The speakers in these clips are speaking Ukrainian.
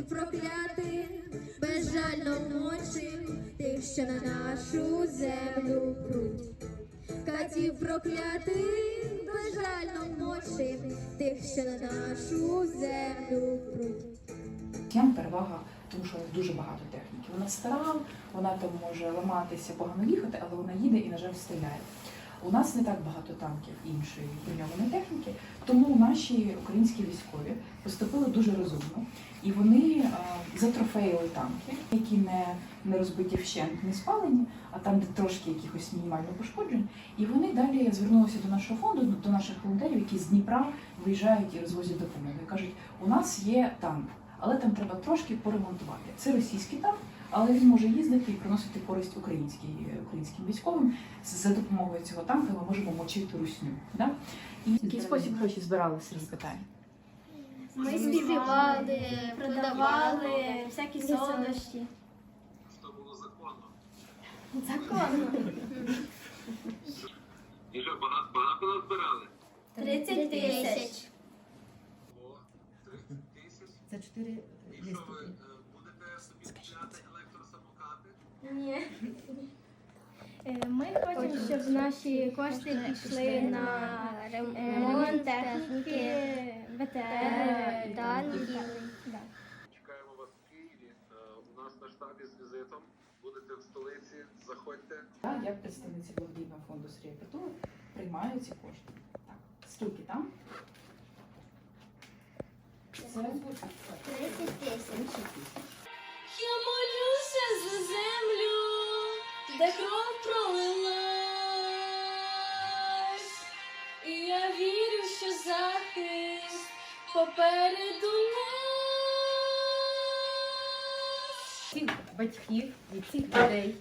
Катів проклятих, безжально мочим тих, що на нашу землю пруть. Катів проклятих, безжально мочим тих, що на нашу землю пруть. Росіян перевага, тому що дуже багато техніки. Вона стара, вона там може ламатися, погано їхати, але вона їде і, на жаль, стріляє. У нас не так багато танків іншої броньованої техніки, тому наші українські військові поступили дуже розумно. І вони е, затрофеїли танки, які не, не розбиті вщент, не спалені, а там, де трошки якихось мінімально пошкоджень. І вони далі звернулися до нашого фонду, до наших волонтерів, які з Дніпра виїжджають і розвозять допомогу. Кажуть, у нас є танк, але там треба трошки поремонтувати. Це російський танк, але він може їздити і приносити користь українській, українським військовим. За допомогою цього танка ми можемо мочити русню. Да? І в який спосіб гроші збирали Сергій питання? Ми співали, продавали всякі солодощі. Це було законно. Законно. І що, багато, багато назбирали? 30 тисяч. О, 30 чотири І що ви е, будете собі купляти електросамокати? Ні. Е, Ми хочемо, щоб наші кошти пішли на ремонт техніки, БТР, танків. Чекаємо вас в Києві. Е, У нас на штабі з візитом. Будете в столиці, заходьте. Я, як представниця благодійного фонду Сергія Притули, приймаю ці кошти. Так, скільки там? Це 30 тисяч. Я молюся за землю, де кров пролилась, і я вірю, що захист попереду нас. всіх батьків і всіх людей.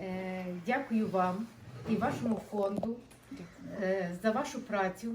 Е, Дякую вам і вашому фонду е, за вашу працю.